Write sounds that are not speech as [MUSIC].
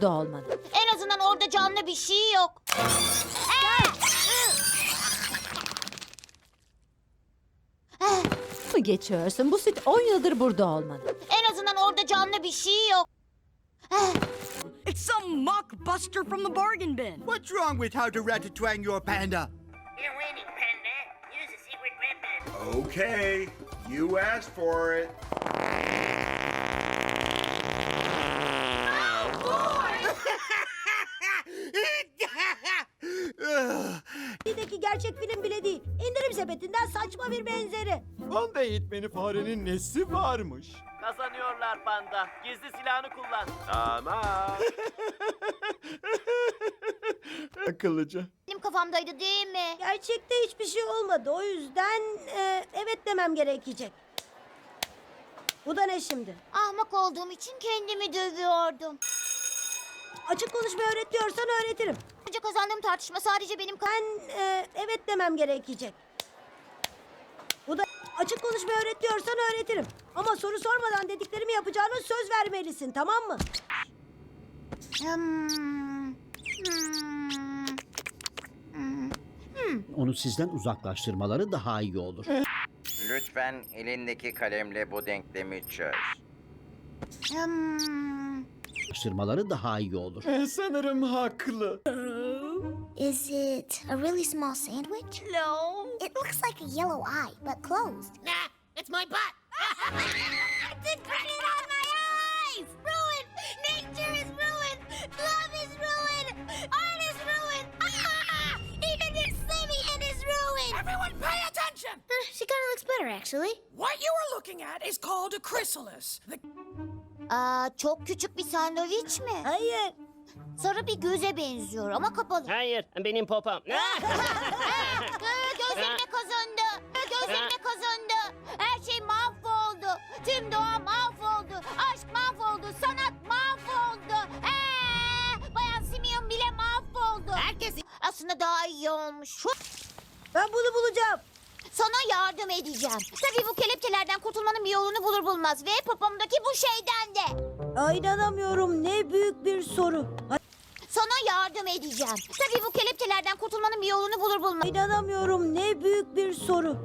da olmalı. En azından orada canlı bir şey yok. mı geçiyorsun? Bu süt 10 yıldır burada olmalı. En azından orada canlı bir şey yok. It's some mock buster from the bargain bin. What's wrong with how to ratatouille your panda? You're winning, Panda. Use the secret weapon. Okay, you asked for it. Gerçek film bile değil. İndirim sepetinden saçma bir benzeri. Panda eğitmeni farenin nesi varmış? Kazanıyorlar panda. Gizli silahını kullan. Tamam. [LAUGHS] Akıllıca. Benim kafamdaydı değil mi? Gerçekte hiçbir şey olmadı. O yüzden e, evet demem gerekecek. Bu da ne şimdi? Ahmak olduğum için kendimi dövüyordum. Açık konuşma öğretiyorsan öğretirim. Önce kazandığım tartışma sadece benim... ka- Ben e, evet demem gerekecek. Bu da açık konuşma öğretiyorsan öğretirim. Ama soru sormadan dediklerimi yapacağına söz vermelisin tamam mı? Hmm. Hmm. Onu sizden uzaklaştırmaları daha iyi olur. Lütfen elindeki kalemle bu denklemi çöz. Hmm. Uzaklaştırmaları daha iyi olur. Eh, sanırım haklı. Is it a really small sandwich? No. It looks like a yellow eye, but closed. Nah, it's my butt. I It's printed on my eyes! Ruined! Nature is ruined! Love is ruined! Art is ruined! Ah! Even your semi is ruined! Everyone pay attention! She kind of looks better, actually. What you are looking at is called a chrysalis. The Aa, çok küçük bir sandviç mi? Hayır. Sarı bir göze benziyor ama kapalı. Hayır, benim popom. [LAUGHS] Aa, Gözlerine kazındı. Gözlerine kazındı. Her şey mahvoldu. Tüm doğa mahvoldu. Aşk mahvoldu. Sanat mahvoldu. Ee, Bayan Simeon bile mahvoldu. Herkes Aslında daha iyi olmuş. Ben bunu bulacağım. Sana yardım edeceğim. Tabii bu kelepçelerden kurtulmanın bir yolunu bulur bulmaz. Ve popomdaki bu şeyden de. Ay, inanamıyorum ne büyük bir soru. Ay, Sana yardım edeceğim. Tabii bu kelepçelerden kurtulmanın bir yolunu bulur bulmaz. inanamıyorum ne büyük bir soru.